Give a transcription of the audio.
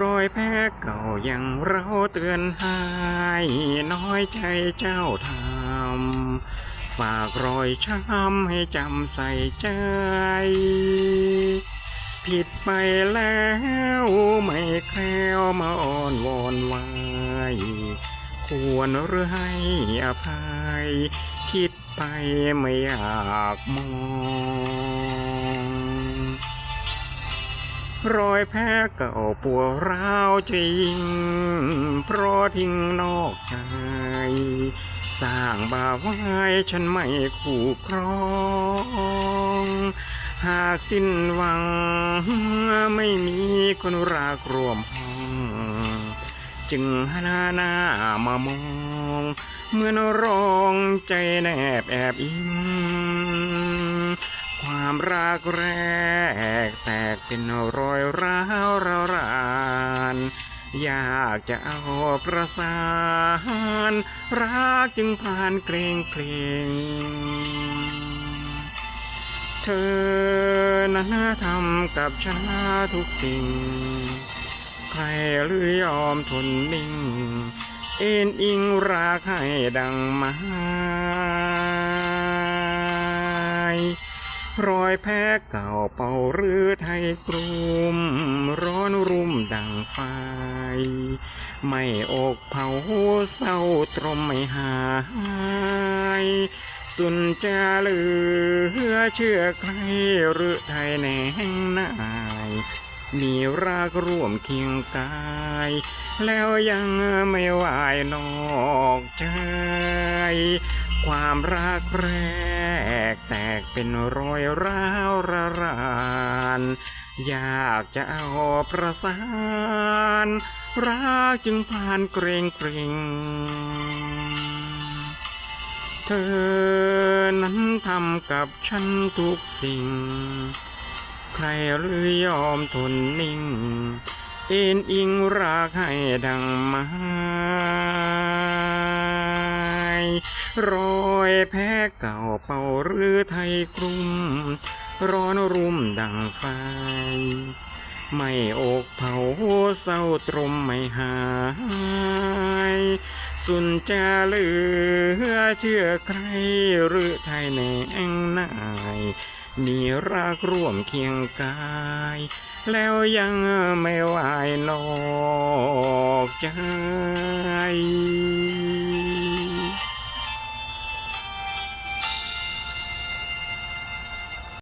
รอยแพ้เก่ายังเราเตือนให้น้อยใจเจ้าทำฝากรอยช้ำให้จำใส่ใจ ผิดไปแล้วไม่แคล้วมาอ้อนวอนไว้ควรหรือให้อภัย คิดไปไม่อยากมอง รอยแพ้เก่าปวดร้าวจริง เพราะทิ้งนอกใจ สร้างบาปไว้ฉันไม่คู่ครอง หากสิ้นหวัง ไม่มีคนรักรวมห้อง จึงหาหน้ามามอง เมื่อนร้องใจแนบแอบอิง ความรักแรก แตกเป็นรอยร้าวราวรานอยากจะเอาประสาน รักจึงผ่านเกรงเกรงเธอนั้นทำกับฉันทุกสิ่ง ใครหรือยอมทนนิ่ง เอ็นอิงรักให้ดังม้ รอยแพ้เก่าเป่าหรือไทยกลุ่มร้อนรุ่มดังไฟ ไม่อกเผาเศร้าตรมไม่หายสุนจะเหลือเชื่อใครหรือไทยแหนงนายมีรักร่วมเคียงกาย แล้วยังไม่ไหวายนอกใจ ความรักแรก แตกเป็นรอยร้าวระรานอยากจะเอาประสาน รักจึงผ่านเกรงเกรงเธอนั้นทำกับฉันทุกสิ่ง ใครหรือยอมทนนิ่ง เอ็นอิงรักให้ดังม้ รอยแพ้เก่าเป่าหรือไทยกลุ่มร้อนรุ่มดังไฟ ไม่อกเผาเศร้าตรมไม่หาย สุนจะเหลือเชื่อใครหรือไทยแหนงนายมีรักร่วมเคียงกาย แล้วยังไม่ไหวนอกใจ